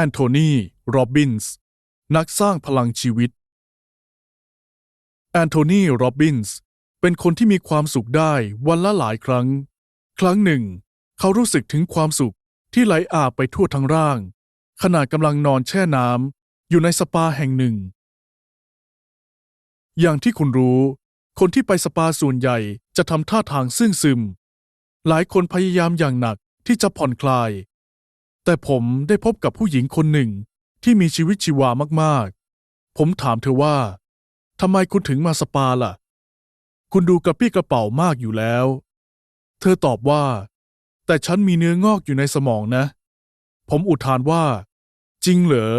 แอนโทนี โรบินส์ นักสร้างพลังชีวิต แอนโทนี โรบินส์ เป็นคนที่มีความสุขได้วันละหลายครั้ง ครั้งหนึ่ง เขารู้สึกถึงความสุขที่ไหลอาบไปทั่วทั้งร่าง ขณะกำลังนอนแช่น้ำอยู่ในสปาแห่งหนึ่ง อย่างที่คุณรู้ คนที่ไปสปาส่วนใหญ่จะทำท่าทางซึ่งซึม หลายคนพยายามอย่างหนักที่จะผ่อนคลาย แต่ผมได้พบกับผู้หญิงคนหนึ่งที่มีชีวิตชีวามากๆ ผมถามเธอว่าทำไมคุณถึงมาสปาล่ะ คุณดูกระปี้กระเป๋ามากอยู่แล้ว เธอตอบว่า แต่ฉันมีเนื้องอกอยู่ในสมองนะ ผมอุทานว่า จริงเหรอ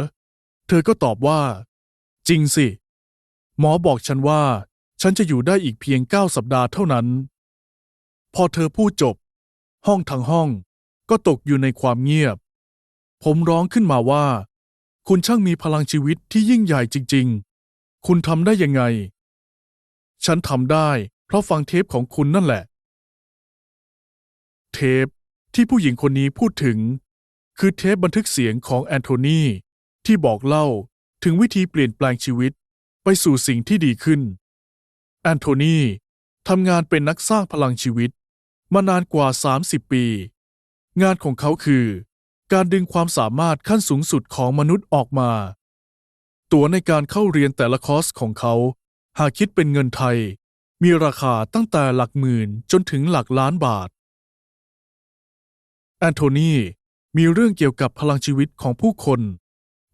เธอก็ตอบว่า จริงสิ หมอบอกฉันว่า ฉันจะอยู่ได้อีกเพียงเก้าสัปดาห์เท่านั้น พอเธอพูดจบ ห้องทั้งห้องก็ตกอยู่ในความเงียบ ผมร้องขึ้นมาว่า คุณช่างมีพลังชีวิตที่ยิ่งใหญ่จริง ๆ คุณทำได้ยังไง ฉันทำได้ เพราะฟังเทปของคุณนั่นแหละ เทปที่ผู้หญิงคนนี้พูดถึง คือเทปบันทึกเสียงของแอนโทนีที่บอกเล่าถึงวิธีเปลี่ยนแปลงชีวิตไปสู่สิ่งที่ดีขึ้น แอนโทนีทำงานเป็นนักสร้างพลังชีวิต มานานกว่า 30 ปี งานของเขาคือ การดึงความสามารถขั้นสูงสุดของมนุษย์ออกมา ตั๋วในการเข้าเรียนแต่ละคอร์สของเขา หากคิดเป็นเงินไทย มีราคาตั้งแต่หลักหมื่นจนถึงหลักล้านบาท แอนโทนีมีเรื่องเกี่ยวกับพลังชีวิตของผู้คน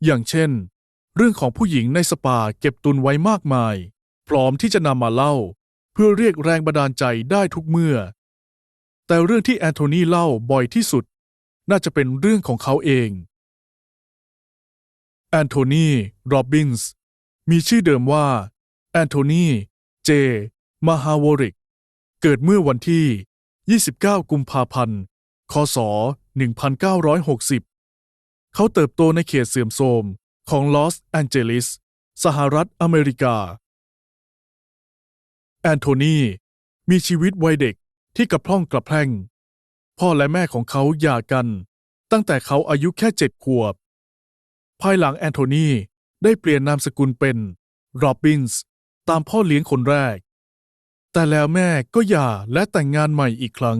อย่างเช่น เรื่องของผู้หญิงในสปาเก็บตุนไว้มากมาย พร้อมที่จะนำมาเล่า เพื่อเรียกแรงบันดาลใจได้ทุกเมื่อ แต่เรื่องที่แอนโทนีเล่าบ่อยที่สุด น่าจะเป็นเรื่องของเขาเอง แอนโทนีโรบินส์มีชื่อเดิมว่าแอนโทนีเจ มาฮาวริก เกิดเมื่อวันที่ 29 กุมภาพันธ์ คศ 1960 เขาเติบโตในเขตเสื่อมโทรมของลอสแอนเจลิส สหรัฐอเมริกา แอนโทนีมีชีวิตวัยเด็กที่กระพร่องกระแพร่ง พ่อและแม่ของเขาหย่ากัน ตั้งแต่เขาอายุแค่เจ็ดขวบ ภายหลังแอนโทนีได้เปลี่ยนนามสกุลเป็นโรบินส์ตามพ่อเลี้ยงคนแรก แต่แล้วแม่ก็หย่าและแต่งงานใหม่อีกครั้ง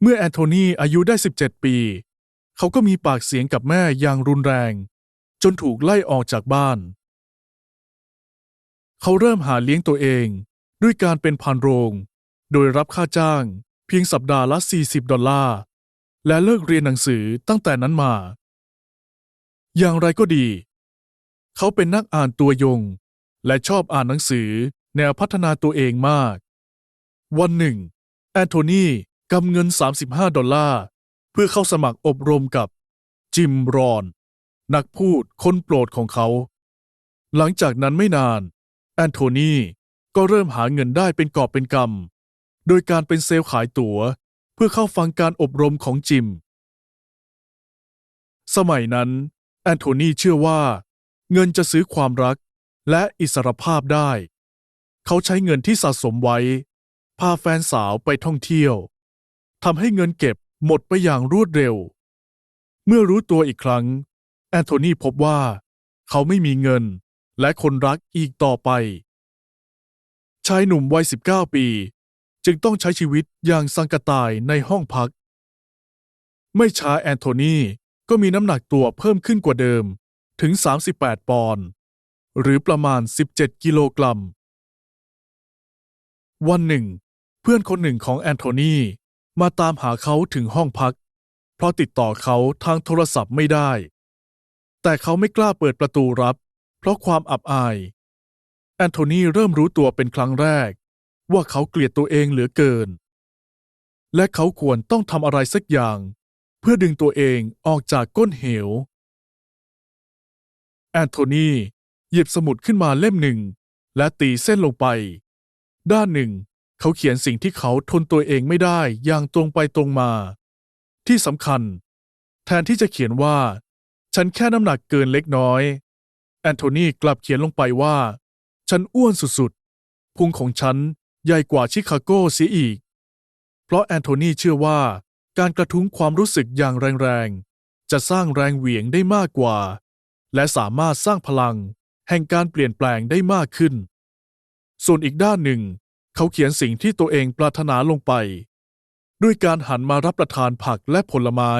เมื่อแอนโทนีอายุได้ 17 ปี เขาก็มีปากเสียงกับแม่อย่างรุนแรง จนถูกไล่ออกจากบ้าน เขาเริ่มหาเลี้ยงตัวเองด้วยการเป็นพานโรง โดยรับค่าจ้าง เพียงสัปดาห์ละ 40 ดอลลาร์ และเลิกเรียนหนังสือตั้งแต่นั้นมา อย่างไรก็ดี เขาเป็นนักอ่านตัวยง และชอบอ่านหนังสือแนวพัฒนาตัวเองมาก วันหนึ่ง แอนโทนีกำเงิน 35 ดอลลาร์ เพื่อเข้าสมัครอบรมกับจิมรอน นักพูดคนโปรดของเขา หลังจากนั้นไม่นาน แอนโทนีก็เริ่มหาเงินได้เป็นกอบเป็นกำ โดยการเป็นเซลล์ขายตั๋ว เพื่อเข้าฟังการอบรมของจิม สมัยนั้น แอนโทนีเชื่อว่า เงินจะซื้อความรักและอิสรภาพได้ เขาใช้เงินที่สะสมไว้ พาแฟนสาวไปท่องเที่ยวทำให้เงินเก็บหมดไปอย่างรวดเร็ว เมื่อรู้ตัวอีกครั้ง แอนโทนีพบว่า เขาไม่มีเงินและคนรักอีกต่อไป ชายหนุ่มวัย 19 ปี จึงต้องใช้ชีวิตอย่างสังกตายในห้องพัก ไม่ช้าแอนโทนีก็มีน้ำหนักตัวเพิ่มขึ้นกว่าเดิมถึง 38 ปอนด์หรือประมาณ 17 กิโลกรัม วันหนึ่ง เพื่อนคนหนึ่งของแอนโทนีมาตามหาเขาถึงห้องพัก เพราะติดต่อเขาทางโทรศัพท์ไม่ได้ แต่เขาไม่กล้าเปิดประตูรับ เพราะความอับอาย แอนโทนีเริ่มรู้ตัวเป็นครั้งแรก ว่าเขาเกลียดตัวเองเหลือเกิน และเขาควรต้องทำอะไรสักอย่าง เพื่อดึงตัวเองออกจากก้นเหว แอนโทนีหยิบสมุดขึ้นมาเล่มหนึ่ง และตีเส้นลงไป ด้านหนึ่ง เขาเขียนสิ่งที่เขาทนตัวเองไม่ได้อย่างตรงไปตรงมา ที่สำคัญ แทนที่จะเขียนว่า ฉันแค่น้ำหนักเกินเล็กน้อย แอนโทนีกลับเขียนลงไปว่า ฉันอ้วนสุดๆพุงของฉัน ใหญ่กว่าชิคาโกเสียอีก เพราะแอนโทนีเชื่อว่าการกระทุ้งความรู้สึกอย่างแรงๆ จะสร้างแรงเหวี่ยงได้มากกว่า และสามารถสร้างพลัง แห่งการเปลี่ยนแปลงได้มากขึ้น ส่วนอีกด้านหนึ่ง เขาเขียนสิ่งที่ตัวเองปรารถนาลงไป ด้วยการหันมารับประทานผักและผลไม้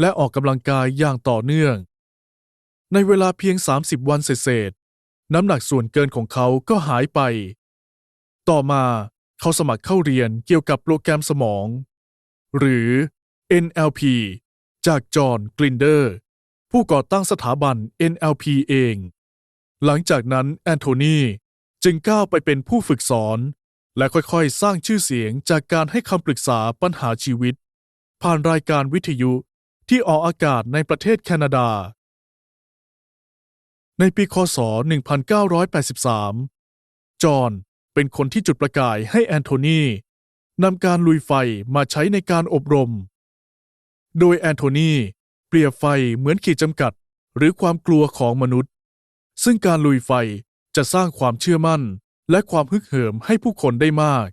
และออกกำลังกายอย่างต่อเนื่อง ในเวลาเพียง 30 วันเศษๆน้ำหนักส่วนเกินของเขาก็หายไป ต่อมาเขาสมัครเข้าเรียนเกี่ยวกับโปรแกรมสมอง หรือ NLP จากจอห์นกลินเดอร์ ผู้ก่อตั้งสถาบัน NLP เอง หลังจากนั้นแอนโทนีจึงก้าวไปเป็นผู้ฝึกสอน และค่อยๆ สร้างชื่อเสียงจากการให้คำปรึกษาปัญหาชีวิต ผ่านรายการวิทยุที่ออกอากาศในประเทศแคนาดา ในปีคศ 1983 จอห์น เป็นคนที่จุดประกายให้แอนโทนีนำการลุยไฟมาใช้ในการอบรม โดยแอนโทนีเปรียบไฟเหมือนขีดจำกัด หรือความกลัวของมนุษย์ ซึ่งการลุยไฟจะสร้างความเชื่อมั่น และความฮึกเหิมให้ผู้คนได้มาก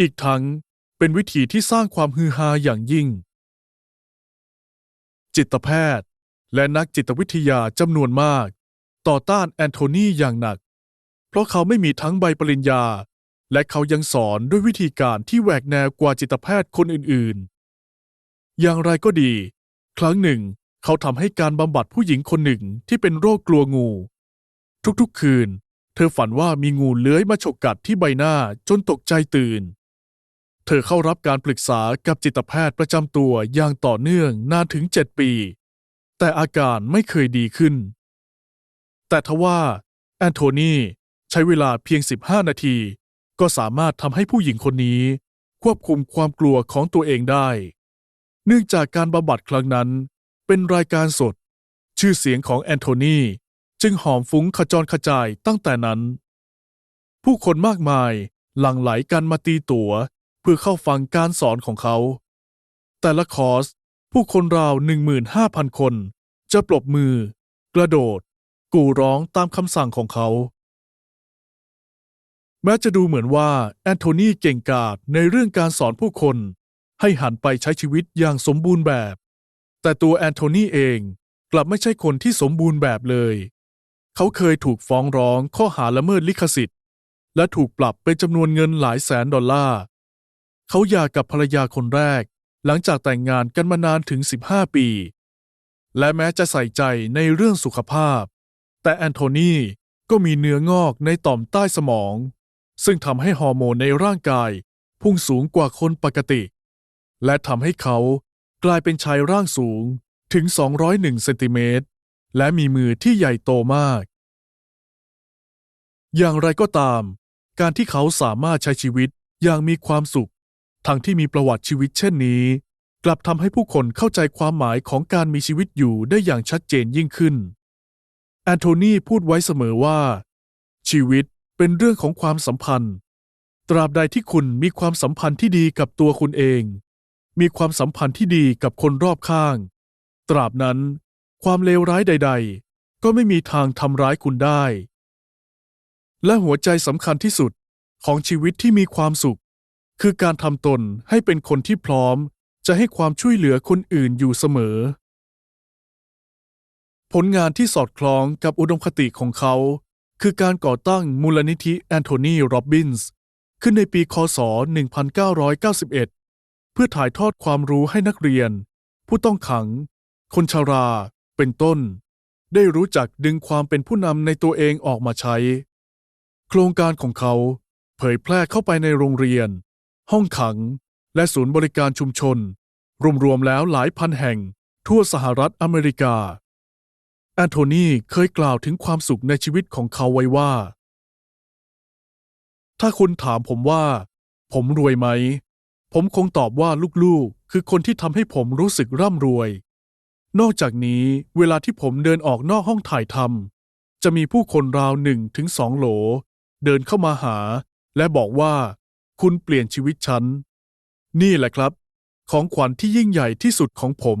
อีกทั้งเป็นวิธีที่สร้างความฮือฮาอย่างยิ่ง จิตแพทย์ และนักจิตวิทยาจำนวนมาก ต่อต้านแอนโทนีอย่างหนัก เพราะเขาไม่มีทั้งใบปริญญา และเขายังสอนด้วยวิธีการที่แหวกแนวกว่าจิตแพทย์คนอื่นๆ อย่างไรก็ดี ครั้งหนึ่ง เขาทำให้การบำบัดผู้หญิงคนหนึ่งที่เป็นโรคกลัวงู ทุกๆคืน เธอฝันว่ามีงูเลื้อยมาฉกกัดที่ใบหน้าจนตกใจตื่น เธอเข้ารับการปรึกษากับจิตแพทย์ประจำตัวอย่างต่อเนื่องนานถึง7ปี แต่อาการไม่เคยดีขึ้นแต่ทว่าแอนโทนี ใช้เวลาเพียง 15 นาที ก็สามารถทำให้ผู้หญิงคนนี้ ควบคุมความกลัวของตัวเองได้ เนื่องจากการบำบัดครั้งนั้น เป็นรายการสด ชื่อเสียงของแอนโทนีจึงหอมฟุ้งขจรขจายตั้งแต่นั้น ผู้คนมากมายหลั่งไหลกันมาตีตั๋ว เพื่อเข้าฟังการสอนของเขา แต่ละคอร์ส ผู้คนราว 15,000 คน จะปรบมือกระโดด กู่ร้องตามคำสั่งของเขา แม้จะดูเหมือนว่าแอนโทนีเก่งกาจในเรื่องการสอนผู้คน ให้หันไปใช้ชีวิตอย่างสมบูรณ์แบบ แต่ตัวแอนโทนีเองกลับไม่ใช่คนที่สมบูรณ์แบบเลย เขาเคยถูกฟ้องร้องข้อหาละเมิดลิขสิทธิ์ และถูกปรับเป็นจำนวนเงินหลายแสนดอลลาร์ เขาหย่ากับภรรยาคนแรก หลังจากแต่งงานกันมานานถึง 15 ปี และแม้จะใส่ใจในเรื่องสุขภาพ แต่แอนโทนีก็มีเนื้องอกในต่อมใต้สมอง ซึ่งทำให้ฮอร์โมนในร่างกายพุ่งสูงกว่าคนปกติ และทำให้เขากลายเป็นชายร่างสูงถึง 201 เซนติเมตร และมีมือที่ใหญ่โตมาก อย่างไรก็ตาม การที่เขาสามารถใช้ชีวิตอย่างมีความสุข ทั้งที่มีประวัติชีวิตเช่นนี้ กลับทำให้ผู้คนเข้าใจความหมายของการมีชีวิตอยู่ได้อย่างชัดเจนยิ่งขึ้น แอนโทนีพูดไว้เสมอว่า ชีวิต เป็นเรื่องของความสัมพันธ์ ตราบใดที่คุณมีความสัมพันธ์ที่ดีกับตัวคุณเอง มีความสัมพันธ์ที่ดีกับคนรอบข้าง ตราบนั้น ความเลวร้ายใด ๆ ก็ไม่มีทางทำร้ายคุณได้ และหัวใจสำคัญที่สุดของชีวิตที่มีความสุข คือการทำตนให้เป็นคนที่พร้อมจะให้ความช่วยเหลือคนอื่นอยู่เสมอ ผลงานที่สอดคล้องกับอุดมคติของเขา คือการก่อตั้งมูลนิธิแอนโทนีโรบินส์ขึ้นในปีคศ 1991 เพื่อถ่ายทอดความรู้ให้นักเรียน ผู้ต้องขัง คนชรา เป็นต้น ได้รู้จักดึงความเป็นผู้นำในตัวเองออกมาใช้ โครงการของเขาเผยแพร่เข้าไปในโรงเรียน ห้องขัง และศูนย์บริการชุมชน รวมๆแล้วหลายพันแห่งทั่วสหรัฐอเมริกา แอนโทนีเคยกล่าวถึงความสุขในชีวิตของเขาไว้ว่า ถ้าคุณถามผมว่า ผมรวยไหม ผมคงตอบว่าลูกๆ คือคนที่ทำให้ผมรู้สึกร่ำรวย นอกจากนี้เวลาที่ผมเดินออกนอกห้องถ่ายทำจะมีผู้คนราวหนึ่งถึงสองโหล เดินเข้ามาหา และบอกว่า คุณเปลี่ยนชีวิตฉัน นี่แหละครับ ของขวัญที่ยิ่งใหญ่ที่สุดของผม